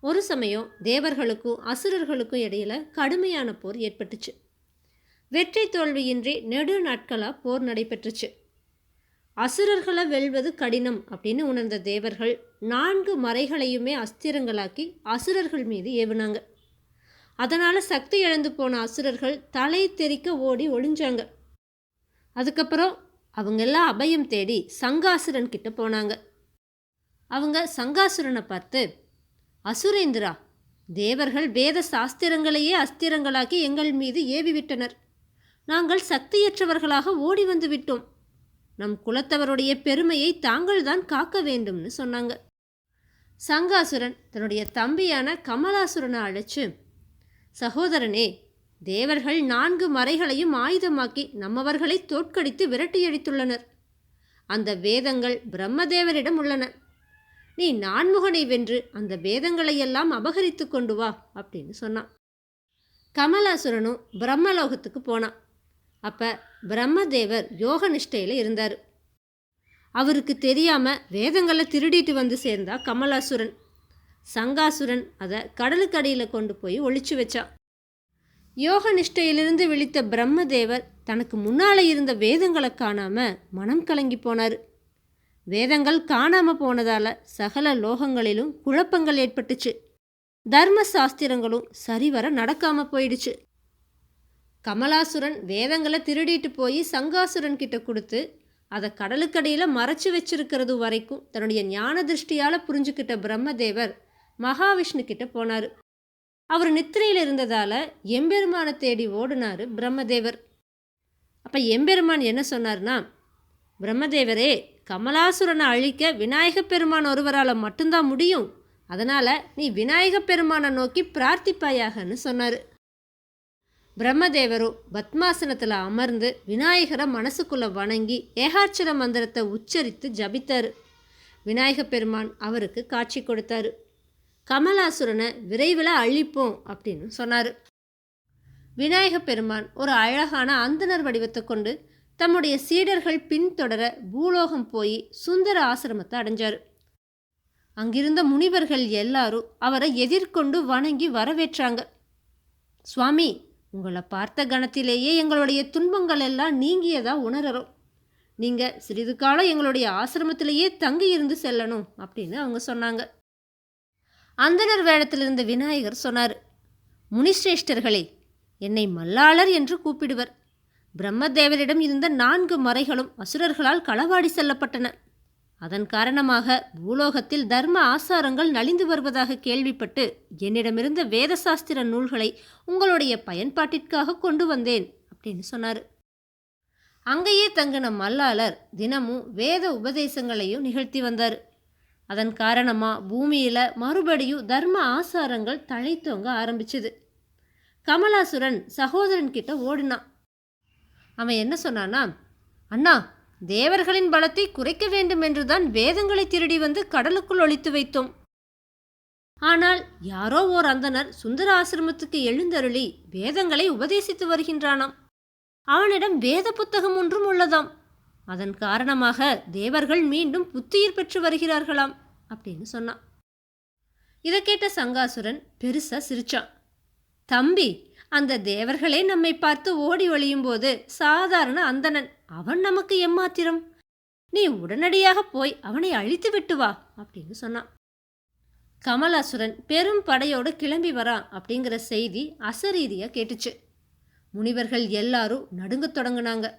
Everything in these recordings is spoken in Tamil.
ஒரு சமயம் தேவர்களுக்கும் அசுரர்களுக்கும் இடையில கடுமையான போர் ஏற்பட்டுச்சு. வெற்றி தோல்வியின்றி நெடு நாட்களாக போர் நடைபெற்றுச்சு. அசுரர்களை வெல்வது கடினம் அப்படின்னு உணர்ந்த தேவர்கள் நான்கு மறைகளையுமே அஸ்திரங்களாக்கி அசுரர்கள் மீது ஏவுனாங்க. அதனால் சக்தி இழந்து போன அசுரர்கள் தலை தெறிக்க ஓடி ஒளிஞ்சாங்க. அதுக்கப்புறம் அவங்க எல்லாம் அபயம் தேடி சங்காசுரன் கிட்ட போனாங்க. அவங்க சங்காசுரனை பார்த்து அசுரேந்திரா தேவர்கள் வேத சாஸ்திரங்களையே அஸ்திரங்களாக்கி எங்கள் மீது ஏவி விட்டனர் நாங்கள் சக்தியற்றவர்களாக ஓடி வந்து விட்டோம். நம் குலத்தவருடைய பெருமையை தாங்கள்தான் காக்க வேண்டும்னு சொன்னாங்க. சங்காசுரன் தன்னுடைய தம்பியான கமலாசுரனை அழைச்சு சகோதரனே தேவர்கள் நான்கு மறைகளையும் ஆயுதமாக்கி நம்மவர்களை தோற்கடித்து விரட்டியடித்துள்ளனர். அந்த வேதங்கள் பிரம்மதேவரிடம் உள்ளன. நீ நான்முகனை வென்று அந்த வேதங்களையெல்லாம் அபகரித்து கொண்டு வா அப்படின்னு சொன்னான். கமலாசுரனும் பிரம்மலோகத்துக்கு போனான். அப்போ பிரம்மதேவர் யோக நிஷ்டையில் இருந்தார். அவருக்கு தெரியாமல் வேதங்களை திருடிட்டு வந்து சேர்ந்தா கமலாசுரன். சங்காசுரன் அதை கடலுக்கடியில் கொண்டு போய் ஒழிச்சு வச்சான். யோக நிஷ்டையிலிருந்து விழித்த பிரம்மதேவர் தனக்கு முன்னால் இருந்த வேதங்களை காணாமல் மனம் கலங்கி போனார். வேதங்கள் காணாம போனதால சகல லோகங்களிலும் குழப்பங்கள் ஏற்பட்டுச்சு. தர்ம சாஸ்திரங்களும் சரிவர நடக்காம போயிடுச்சு. கமலாசுரன் வேதங்களை திருடிட்டு போய் சங்காசுரன் கிட்ட கொடுத்து அதை கடலுக்கடியில் மறைச்சு வச்சிருக்கிறது வரைக்கும் தன்னுடைய ஞான திருஷ்டியால் புரிஞ்சுக்கிட்ட பிரம்மதேவர் மகாவிஷ்ணு கிட்ட போனார். அவர் நித்திரையில் இருந்ததால் எம்பெருமானை தேடி ஓடினார் பிரம்மதேவர். அப்போ எம்பெருமான் என்ன சொன்னார்னா பிரம்மதேவரே கமலாசுரனை அழிக்க விநாயகப் பெருமான் ஒருவரால் மட்டும்தான் முடியும். அதனால் நீ விநாயகப் பெருமானை நோக்கி பிரார்த்திப்பாயாகன்னு சொன்னார். பிரம்மதேவரும் பத்மாசனத்தில் அமர்ந்து விநாயகரை மனசுக்குள்ளே வணங்கி ஏகாட்சர மந்திரத்தை உச்சரித்து ஜபித்தார். விநாயகப் பெருமான் அவருக்கு காட்சி கொடுத்தாரு. கமலாசுரனை விரைவில் அழிப்போம் அப்படின்னு சொன்னார். விநாயக பெருமான் ஒரு அழகான அந்தனர் வடிவத்தை கொண்டு தம்முடைய சீடர்கள் பின்தொடர பூலோகம் போய் சுந்தர ஆசிரமத்தை அடைஞ்சார். அங்கிருந்த முனிவர்கள் எல்லாரும் அவரை எதிர்கொண்டு வணங்கி வரவேற்றாங்க. சுவாமி உங்களை பார்த்த கணத்திலேயே எங்களுடைய துன்பங்கள் எல்லாம் நீங்கியதா உணரறோம். நீங்கள் சிறிது காலம் எங்களுடைய ஆசிரமத்திலேயே தங்கி இருந்து செல்லணும் அப்படின்னு அவங்க சொன்னாங்க. அந்தனர் வேடத்தில் இருந்த விநாயகர் சொன்னார் முனிஸ்ரேஷ்டர்களே என்னை மல்லாளர் என்று கூப்பிடுவர். பிரம்மதேவரிடம் இருந்த நான்கு மறைகளும் அசுரர்களால் களவாடி செல்லப்பட்டன. அதன் காரணமாக பூலோகத்தில் தர்ம ஆசாரங்கள் நலிந்து வருவதாக கேள்விப்பட்டு என்னிடமிருந்த வேதசாஸ்திர நூல்களை உங்களுடைய பயன்பாட்டிற்காக கொண்டு வந்தேன் அப்படின்னு சொன்னார். அங்கேயே தங்கின மல்லாளர் தினமும் வேத உபதேசங்களையும் நிகழ்த்தி வந்தார். அதன் காரணமாக பூமியில் மறுபடியும் தர்ம ஆசாரங்கள் தழைத்தோங்க ஆரம்பிச்சுது. கமலாசுரன் சகோதரன் கிட்ட ஓடினான். அவன் என்ன சொன்னானா அண்ணா தேவர்களின் பலத்தை குறைக்க வேண்டும் என்றுதான் வேதங்களை திருடி வந்து கடலுக்குள் ஒழித்து வைத்தோம். ஆனால் யாரோ ஓர் அந்தனர் சுந்தர ஆசிரமத்துக்கு எழுந்தருளி வேதங்களை உபதேசித்து வருகின்றானாம். அவனிடம் வேத புத்தகம் ஒன்றும் உள்ளதாம். அதன் காரணமாக தேவர்கள் மீண்டும் புத்துயிர் பெற்று வருகிறார்களாம் அப்படின்னு சொன்னான். இதை கேட்ட சங்காசுரன் பெருசா சிரிச்சான். தம்பி அந்த தேவர்களே நம்மை பார்த்து ஓடி ஒளியும் போது சாதாரண அந்தணன் அவன் நமக்கு எம்மாத்திரம்? நீ உடனடியாக போய் அவனை அழித்து விட்டு வா அப்படின்னு சொன்னான். கமலாசுரன் பெரும் படையோடு கிளம்பி வரான் அப்படிங்கிற செய்தி அசரீதியாக கேட்டுச்சு. முனிவர்கள் எல்லாரும் நடுங்கத் தொடங்கினாங்க.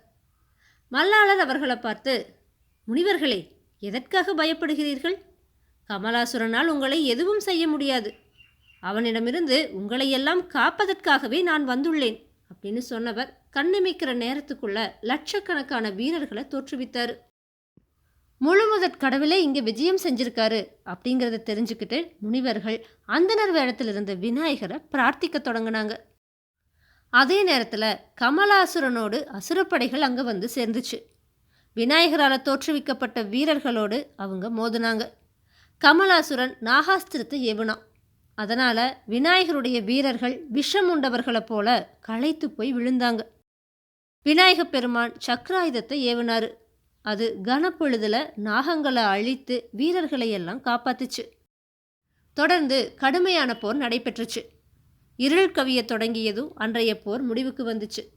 மல்லாளர் அவர்களை பார்த்து முனிவர்களே எதற்காக பயப்படுகிறீர்கள்? கமலாசுரனால் உங்களை எதுவும் செய்ய முடியாது. அவனிடமிருந்து உங்களையெல்லாம் காப்பதற்காகவே நான் வந்துள்ளேன் அப்படின்னு சொன்னவர் கண்ணிமைக்கிற நேரத்துக்குள்ள லட்சக்கணக்கான வீரர்களை தோற்றுவித்தார். முழுமுதற் கடவுளே இங்கே விஜயம் செஞ்சிருக்காரு அப்படிங்கிறத தெரிஞ்சுக்கிட்டு முனிவர்கள் அந்தனர் வேடத்தில் இருந்த விநாயகரை பிரார்த்திக்க தொடங்கினாங்க. அதே நேரத்தில் கமலாசுரனோடு அசுரப்படைகள் அங்கே வந்து சேர்ந்துச்சு. விநாயகரால் தோற்றுவிக்கப்பட்ட வீரர்களோடு அவங்க மோதினாங்க. கமலாசுரன் நாகாஸ்திரத்தை ஏவுனான். அதனால் விநாயகருடைய வீரர்கள் விஷம் உண்டவர்களைப் போல களைத்து போய் விழுந்தாங்க. விநாயகப் பெருமான் சக்கராயுதத்தை ஏவினார். அது கனப்பொழுதில் நாகங்களை அழித்து வீரர்களை எல்லாம் காப்பாத்துச்சு. தொடர்ந்து கடுமையான போர் நடைபெற்றுச்சு. இருள் கவிய தொடங்கியதும் அன்றைய போர் முடிவுக்கு வந்துச்சு.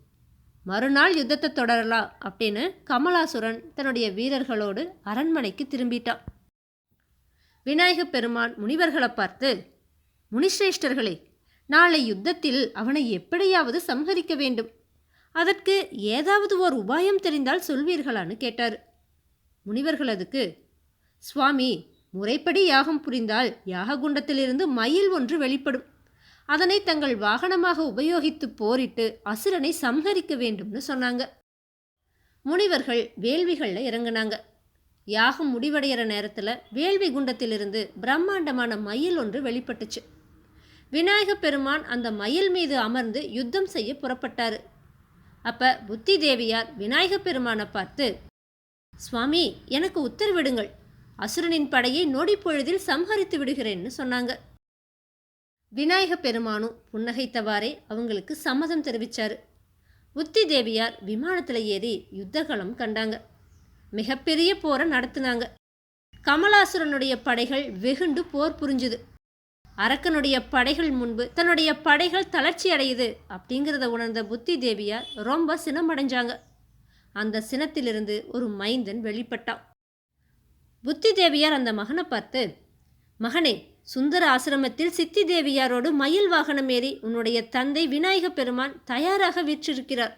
மறுநாள் யுத்தத்தை தொடரலாம் அப்படின்னு கமலாசுரன் தன்னுடைய வீரர்களோடு அரண்மனைக்கு திரும்பிட்டான். விநாயகப் பெருமான் முனிவர்களை பார்த்து முனிஸ்ரேஷ்டர்களே நாளை யுத்தத்தில் அவனை எப்படியாவது சம்ஹரிக்க வேண்டும். அதற்கு ஏதாவது ஓர் உபாயம் தெரிந்தால் சொல்வீர்களான்னு கேட்டார். முனிவர்கள் அதுக்கு சுவாமி முறைப்படி யாகம் புரிந்தால் யாககுண்டத்திலிருந்து மயில் ஒன்று வெளிப்படும். அதனை தங்கள் வாகனமாக உபயோகித்து போரிட்டு அசுரனை சம்ஹரிக்க வேண்டும்னு சொன்னாங்க. முனிவர்கள் வேள்விகளில் இறங்குனாங்க. யாகம் முடிவடைகிற நேரத்தில் வேள்வி குண்டத்திலிருந்து பிரம்மாண்டமான மயில் ஒன்று வெளிப்பட்டுச்சு. விநாயகப் பெருமான் அந்த மயில் மீது அமர்ந்து யுத்தம் செய்ய புறப்பட்டார். அப்ப புத்தி தேவியார் விநாயகப் பெருமானை பார்த்து சுவாமி எனக்கு உத்தரவிடுங்கள் அசுரனின் படையை நொடிப்பொழுதில் சம்ஹரித்து விடுகிறேன்னு சொன்னாங்க. விநாயகப் பெருமானும் புன்னகைத்தவாறே அவங்களுக்கு சம்மதம் தெரிவித்தார் புத்தி தேவியார் விமானத்தில் ஏறி யுத்தகலம் கண்டாங்க. மிகப்பெரிய போரை நடத்தினாங்க. கமலாசுரனுடைய படைகள் வெகுண்டு போர் புரிஞ்சுது. அரக்கனுடைய படைகள் முன்பு தன்னுடைய படைகள் தளர்ச்சி அடையுது அப்படிங்கிறத உணர்ந்த புத்தி தேவியார் ரொம்ப சினமடைஞ்சாங்க. அந்த சினத்திலிருந்து ஒரு மைந்தன் வெளிப்பட்டான். புத்தி தேவியார் அந்த மகனை பார்த்து மகனே சுந்தர ஆசிரமத்தில் சித்தி தேவியாரோடு மயில் வாகனம் ஏறி உன்னுடைய தந்தை விநாயக பெருமான் தயாராக வீற்றிருக்கிறார்.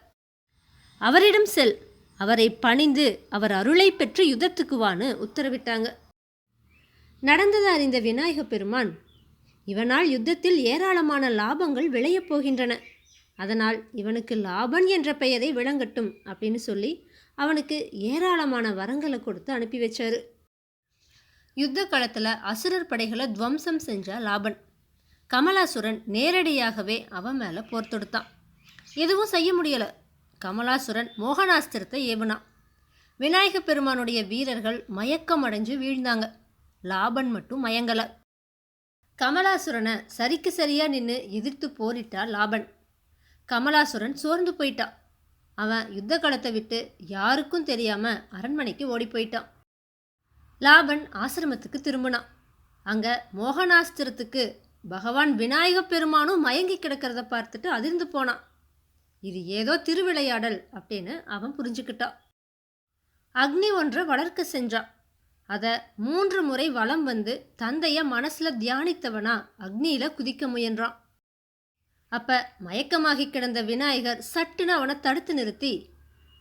அவரிடம் செல். அவரை பணிந்து அவர் அருளை பெற்று யுத்தத்துக்கு வான்னு உத்தரவிட்டாங்க. நடந்ததை அறிந்த விநாயக பெருமான் இவனால் யுத்தத்தில் ஏராளமான லாபங்கள் விளையப் போகின்றன. அதனால் இவனுக்கு லாபன் என்ற பெயரை விளங்கட்டும் அப்படின்னு சொல்லி அவனுக்கு ஏராளமான வரங்களை கொடுத்து அனுப்பி வச்சாரு. யுத்த களத்தில் அசுரர் படைகளை துவம்சம் செஞ்ச லாபன். கமலாசுரன் நேரடியாகவே அவன் மேலே போர் தொடுத்தான். எதுவும் செய்ய முடியலை. கமலாசுரன் மோகனாஸ்திரத்தை ஏவுனான். விநாயக பெருமானுடைய வீரர்கள் மயக்கம் அடைஞ்சு வீழ்ந்தாங்க. லாபன் மட்டும் மயங்கலை. கமலாசுரனை சரிக்கு சரியா நின்று எதிர்த்து போரிட்டா லாபன். கமலாசுரன் சோர்ந்து போயிட்டான் அவன் யுத்த களத்தை விட்டு யாருக்கும் தெரியாம அரண்மனைக்கு ஓடி போயிட்டான் லாபன் ஆசிரமத்துக்கு திரும்பினான். அங்க மோகனாஸ்திரத்துக்கு பகவான் விநாயக பெருமானும் மயங்கி கிடக்கிறத பார்த்துட்டு அதிர்ந்து போனான். இது ஏதோ திருவிளையாடல் அப்படின்னு அவன் புரிஞ்சுக்கிட்டான். அக்னி ஒன்றை வளர்க்க செஞ்சான் அதை மூன்று முறை வலம் வந்து தந்தைய மனசுல தியானித்தவனா அக்னியில குதிக்க முயன்றான். அப்ப மயக்கமாகி கிடந்த விநாயகர் சட்டுன்னு அவனை தடுத்து நிறுத்தி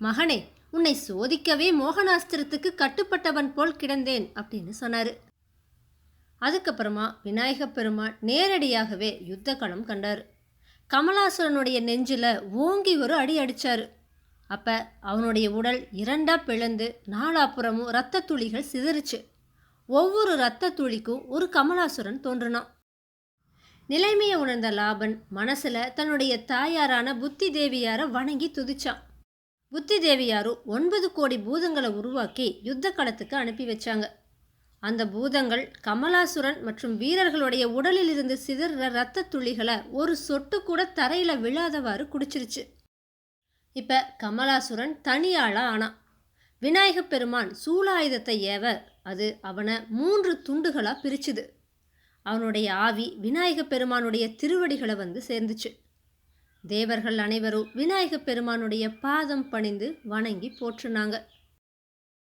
மகனே உன்னை சோதிக்கவே மோகனாஸ்திரத்துக்கு கட்டுப்பட்டவன் போல் கிடந்தேன் அப்படின்னு சொன்னார். அதுக்கப்புறமா விநாயகப் பெருமான் நேரடியாகவே யுத்த களம் கண்டார். கமலாசுரனுடைய நெஞ்சில் ஓங்கி ஒரு அடி அடிச்சாரு. அப்போ அவனுடைய உடல் இரண்டாக பிளந்து நாலாப்புறமும் இரத்த துளிகள் சிதறிச்சு. ஒவ்வொரு இரத்த துளிக்கும் ஒரு கமலாசுரன் தோன்றினான். நிலைமையை உணர்ந்த லாபன் மனசில் தன்னுடைய தாயாரான புத்தி தேவியாரை வணங்கி துதிச்சான். புத்தி தேவியாரும் ஒன்பது கோடி பூதங்களை உருவாக்கி யுத்த களத்துக்கு அனுப்பி வச்சாங்க. அந்த பூதங்கள் கமலாசுரன் மற்றும் வீரர்களுடைய உடலில் இருந்து சிதற இரத்த துளிகளை ஒரு சொட்டு கூட தரையில் விழாதவாறு குடிச்சிருச்சு. இப்போ கமலாசுரன் தனியாளாக ஆனான் விநாயகப் பெருமான் சூலாயுதத்தை ஏவ அது அவனை மூன்று துண்டுகளாக பிரிச்சுது. அவனுடைய ஆவி விநாயகப் பெருமானுடைய திருவடிகளை வந்து சேர்ந்துச்சு. தேவர்கள் அனைவரும் விநாயகப் பெருமானுடைய பாதம் பணிந்து வணங்கி போற்றுனாங்க.